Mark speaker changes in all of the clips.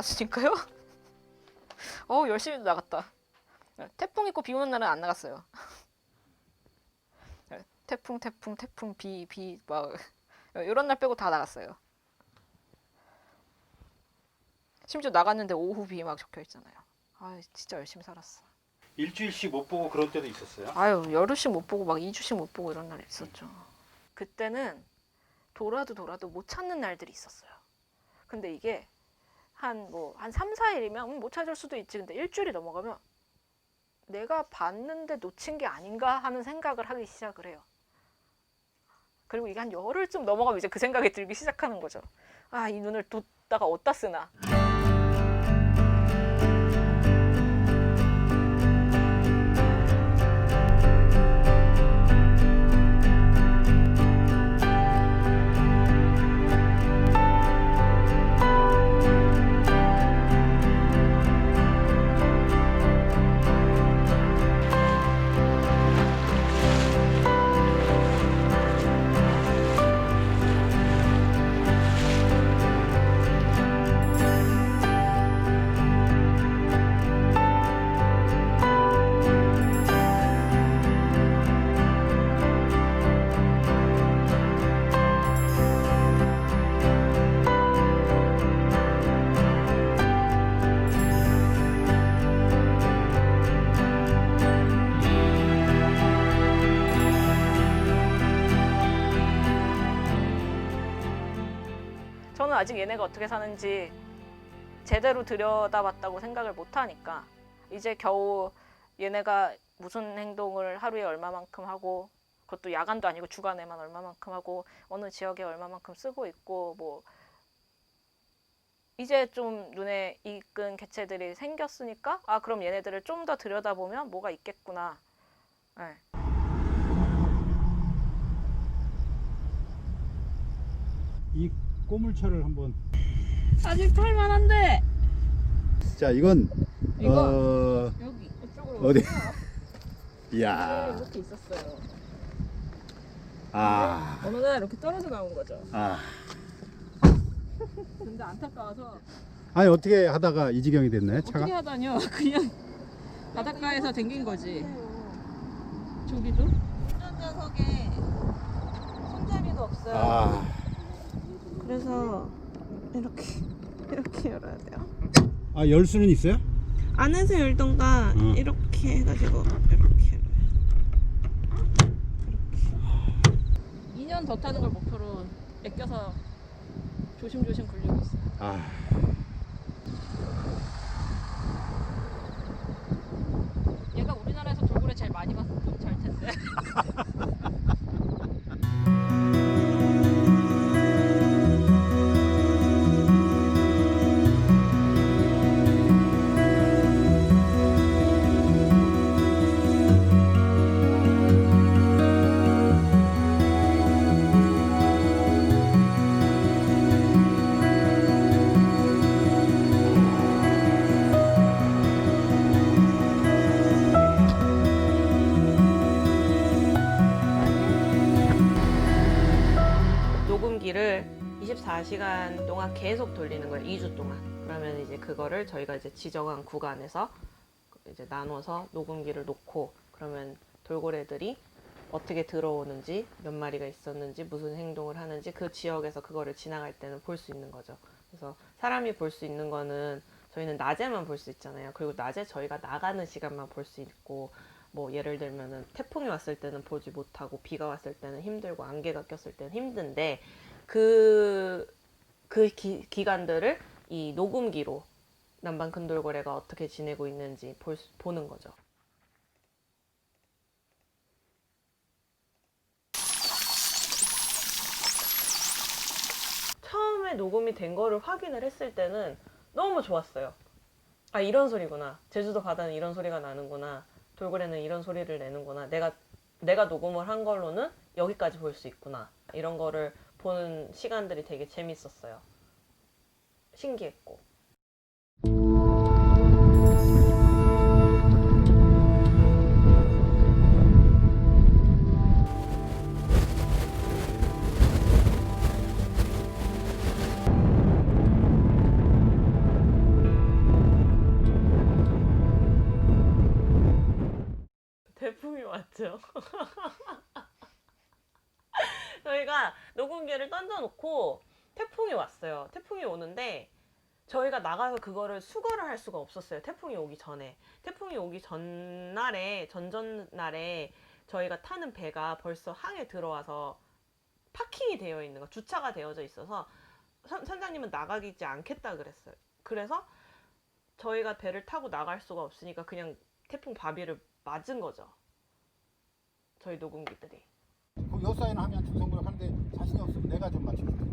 Speaker 1: 나갔으니까요. 어 열심히 나갔다. 태풍 있고 비 오는 날은 안 나갔어요. 태풍 태풍 태풍 비 비 막 이런 날 빼고 다 나갔어요. 심지어 나갔는데 오후 비 막 적혀 있잖아요. 아 진짜 열심히 살았어.
Speaker 2: 일주일씩 못 보고 그런 때도 있었어요.
Speaker 1: 아유 열흘씩 못 보고 막 2주씩 못 보고 이런 날이 있었죠. 그때는 돌아도 돌아도 못 찾는 날들이 있었어요. 근데 이게 한 뭐한 3, 4일이면 음, 못 찾을 수도 있지. 근데 일주일이 넘어가면 내가 봤는데 놓친 게 아닌가 하는 생각을 하기 시작을 해요. 그리고 이게 한 열흘쯤 넘어가면 이제 그 생각이 들기 시작하는 거죠. 아, 이 눈을 뒀다가 어디다 쓰나. 아직 얘네가 어떻게 사는지 제대로 들여다봤다고 생각을 못 하니까 이제 겨우 얘네가 무슨 행동을 하루에 얼마만큼 하고 그것도 야간도 아니고 주간에만 얼마만큼 하고 어느 지역에 얼마만큼 쓰고 있고 뭐 이제 좀 눈에 익은 개체들이 생겼으니까 아 그럼 얘네들을 좀 더 들여다보면 뭐가 있겠구나. 네.
Speaker 2: 이 꼬물차를 한번.
Speaker 1: 아직 탈만한데
Speaker 2: 자 이건
Speaker 1: 이거?
Speaker 2: 어
Speaker 1: 여기 이쪽으로
Speaker 2: 어디? 이야
Speaker 1: 이렇게 있었어요.
Speaker 2: 아
Speaker 1: 어느 날 이렇게 떨어져 나온 거죠.
Speaker 2: 아.
Speaker 1: 근데 안타까워서
Speaker 2: 아니 어떻게 하다가 이 지경이 됐네 차가?
Speaker 1: 어떻게 하다뇨? 그냥 바닷가에서 댕긴 거지. 저기도? 운전좌석에 손잡이도 없어요.
Speaker 2: 아
Speaker 3: 그래서 이렇게 이렇게 열어야 돼요.
Speaker 2: 아 열 수는 있어요?
Speaker 3: 안에서 열던가
Speaker 2: 응.
Speaker 3: 이렇게 해가지고 이렇게 열어요.
Speaker 1: 2년 더 타는 걸 목표로 애껴서 조심조심 굴리고 있어요.
Speaker 2: 아
Speaker 4: 24시간 동안 계속 돌리는 거예요. 2주 동안. 그러면 이제 그거를 저희가 이제 지정한 구간에서 이제 나눠서 녹음기를 놓고 그러면 돌고래들이 어떻게 들어오는지 몇 마리가 있었는지 무슨 행동을 하는지 그 지역에서 그거를 지나갈 때는 볼 수 있는 거죠. 그래서 사람이 볼 수 있는 거는 저희는 낮에만 볼 수 있잖아요. 그리고 낮에 저희가 나가는 시간만 볼 수 있고 뭐 예를 들면은 태풍이 왔을 때는 보지 못하고 비가 왔을 때는 힘들고 안개가 꼈을 때는 힘든데 그, 그 기, 기간들을 이 녹음기로 남방 큰돌고래가 어떻게 지내고 있는지 볼, 수- 보는 거죠. 처음에 녹음이 된 거를 확인을 했을 때는 너무 좋았어요. 아, 이런 소리구나. 제주도 바다는 이런 소리가 나는구나. 돌고래는 이런 소리를 내는구나. 내가 내가 녹음을 한 걸로는 여기까지 볼 수 있구나. 이런 거를 보는 시간들이 되게 재밌었어요. 신기했고. 놓고 태풍이 왔어요. 태풍이 오는데 저희가 나가서 그거를 수거를 할 수가 없었어요. 태풍이 오기 전에. 태풍이 오기 전날에, 전전날에 저희가 타는 배가 벌써 항에 들어와서 파킹이 되어 있는 거, 주차가 되어져 있어서 선, 선장님은 나가지 않겠다 그랬어요. 그래서 저희가 배를 타고 나갈 수가 없으니까 그냥 태풍 바비를 맞은 거죠. 저희 녹음기들이.
Speaker 2: 그 요사인 하면 중성부를 하는데 자신이 없으면 내가 좀 맞춰줄게.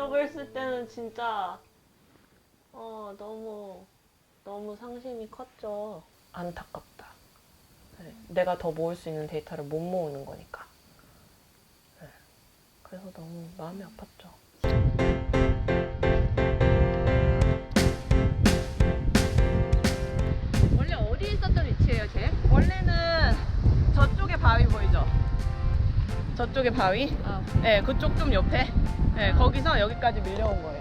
Speaker 4: 아 잃어버렸을 때는 진짜 어 너무 너무 상심이 컸죠. 안타깝다. 네, 내가 더 모을 수 있는 데이터를 못 모으는 거니까. 네, 그래서 너무 마음이 아팠죠. 저쪽에 바위?
Speaker 1: 아.
Speaker 4: 네, 그쪽 좀 옆에. 네, 거기서 여기까지 밀려온 거예요.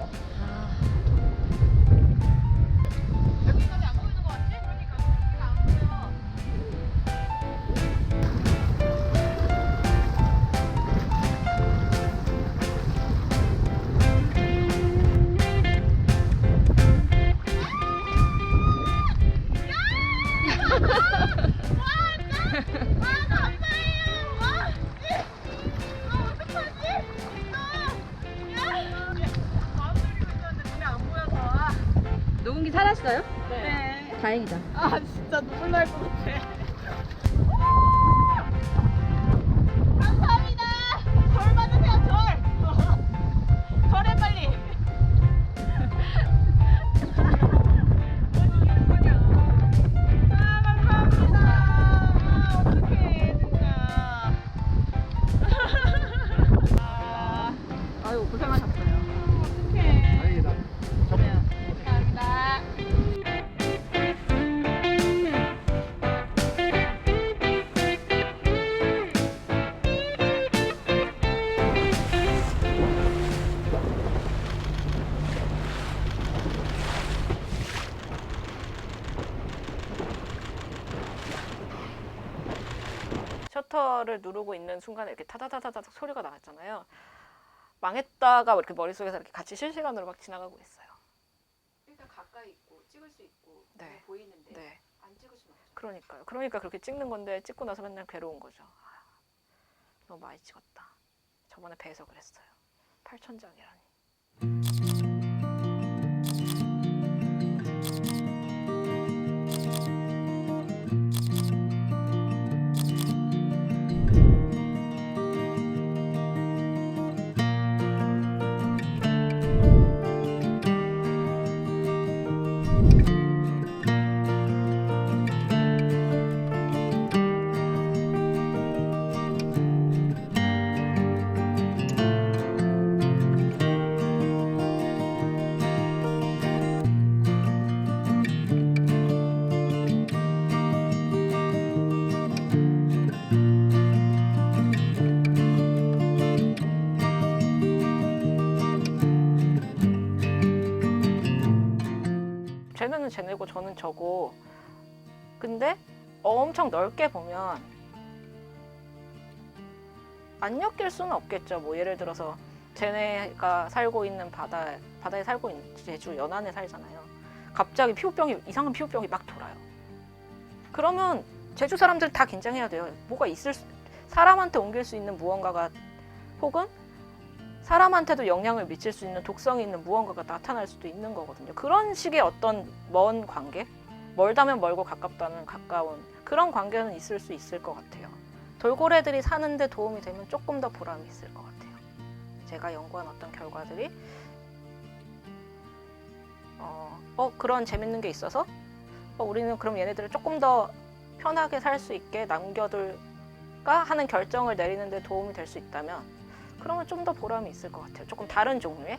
Speaker 1: 녹음기 살았어요?
Speaker 4: 네.
Speaker 1: 다행이다.
Speaker 4: 아, 진짜 눈물 날 것 같아. 감사합니다. 절 받으세요, 절. 절해 빨리. 아, 감사합니다. 아, 어떡해, 진짜. 아,
Speaker 1: 아유, 고생 셔터를 누르고 있는 순간에 이렇게 타다다다닥 소리가 나왔잖아요. 망했다가 이렇게 머릿속에서 이렇게 같이 실시간으로 막 지나가고 있어요.
Speaker 5: 일단 가까이 있고 찍을 수 있고
Speaker 1: 네.
Speaker 5: 보이는데
Speaker 1: 네.
Speaker 5: 안 찍을 수는 없죠.
Speaker 1: 그러니까요. 그러니까 그렇게 찍는 건데 찍고 나서 맨날 괴로운 거죠. 아, 너무 많이 찍었다. 저번에 배에서 그랬어요. 8천 장이라니. 근데 엄청 넓게 보면 안 엮일 수는 없겠죠. 뭐 예를 들어서 쟤네가 살고 있는 바다 바다에 살고 있는 제주 연안에 살잖아요. 갑자기 피부병이 이상한 피부병이 막 돌아요. 그러면 제주 사람들 다 긴장해야 돼요. 뭐가 있을 수, 사람한테 옮길 수 있는 무언가가 혹은 사람한테도 영향을 미칠 수 있는 독성이 있는 무언가가 나타날 수도 있는 거거든요. 그런 식의 어떤 먼 관계, 멀다면 멀고 가깝다면 가까운 그런 관계는 있을 수 있을 것 같아요. 돌고래들이 사는데 도움이 되면 조금 더 보람이 있을 것 같아요. 제가 연구한 어떤 결과들이 어 그런 재밌는 게 있어서 어, 우리는 그럼 얘네들을 조금 더 편하게 살 수 있게 남겨둘까 하는 결정을 내리는데 도움이 될 수 있다면 그러면 좀 더 보람이 있을 것 같아요. 조금 다른 종류의